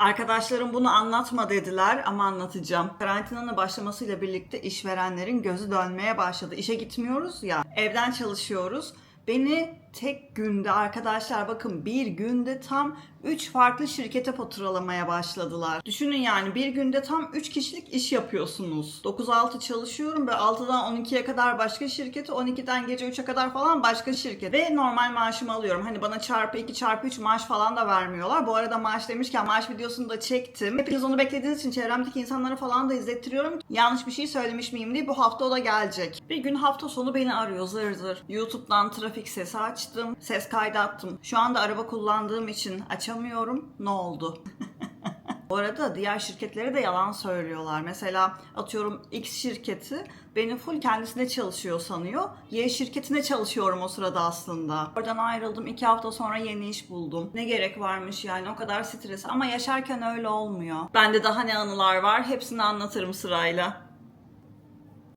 Arkadaşlarım bunu anlatma dediler ama anlatacağım. Karantinanın başlamasıyla birlikte işverenlerin gözü dönmeye başladı. İşe gitmiyoruz ya, evden çalışıyoruz. Beni tek günde arkadaşlar bakın bir günde tam 3 farklı şirkete faturalamaya başladılar. Düşünün yani bir günde tam 3 kişilik iş yapıyorsunuz. 9-6 çalışıyorum ve 6'dan 12'ye kadar başka şirket, 12'den gece 3'e kadar falan başka şirket. Ve normal maaşımı alıyorum. Hani bana çarpı 2 çarpı 3 maaş falan da vermiyorlar. Bu arada maaş demişken maaş videosunu da çektim. Hepiniz onu beklediğiniz için çevremdeki insanlara falan da izlettiriyorum. Yanlış bir şey söylemiş miyim diye bu hafta o da gelecek. Bir gün hafta sonu beni arıyor zır zır. YouTube'dan trafik sesi açtım. Ses kaydı attım. Şu anda araba kullandığım için açamıyorum. Ne oldu? Bu arada diğer şirketlere de yalan söylüyorlar. Mesela atıyorum X şirketi beni full kendisine çalışıyor sanıyor. Y şirketine çalışıyorum o sırada aslında. Oradan ayrıldım. iki hafta sonra yeni iş buldum. Ne gerek varmış yani o kadar stres. Ama yaşarken öyle olmuyor. Bende daha ne anılar var hepsini anlatırım sırayla.